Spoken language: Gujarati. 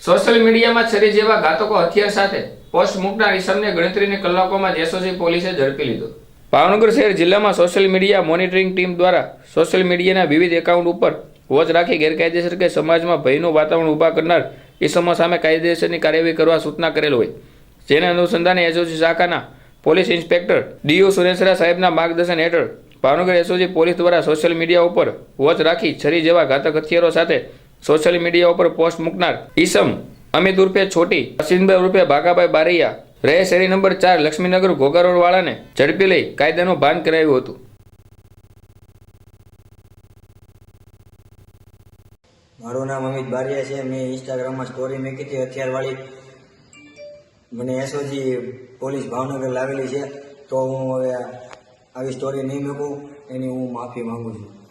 સોશિયલ મીડિયામાં છરી જેવા ઘાતકો હથિયાર સાથે પોસ્ટ મૂકનાર ઈસમને ગણતરીની કલાકોમાં જેસોસી પોલીસે ઝડપી લીધો. ભાવનગર શહેર જિલ્લામાં સોશિયલ મીડિયા મોનિટરિંગ ટીમ દ્વારા સોશિયલ મીડિયાના વિવિધ એકાઉન્ટ ઉપર વોચ રાખી ગેરકાયદેસર કે સમાજમાં ભયનું વાતાવરણ ઊભા કરનાર ઈસમો સામે કાયદેસરની કાર્યવાહી કરવા સૂચના કરેલ હોય. જેના અનુસંધાને એસઓજી શાખાના પોલીસ ઇન્સ્પેક્ટર ડીયુ સુરેન્દ્રા સાહેબના માર્ગદર્શન હેઠળ ભાવનગર એસઓજી પોલીસ દ્વારા સોશિયલ મીડિયા ઉપર વોચ રાખી છરી જેવા ઘાતક હથિયારો સાથે સોશિયલ મીડિયા ઉપર પોસ્ટ મૂકનાર ઈસમ અમિત ઉર્ફે છોટી અસિનભાઈ ઉર્ફે ભાગાભાઈ બારૈયા રહે શેરી નંબર ચાર લક્ષ્મીનગર ઘોઘારોડ વાળાને ઝડપી લઈ કાયદાનું ભાન કરાવ્યું હતું. મારું નામ અમિત બારિયા છે. મેં ઇન્સ્ટાગ્રામમાં સ્ટોરી મૂકી હતી. હથિયારવાળી મને એસઓજી પોલીસ ભાવનગર લાવેલી છે. તો હું હવે આવી સ્ટોરી નહીં મૂકું. એની હું માફી માંગુ છું.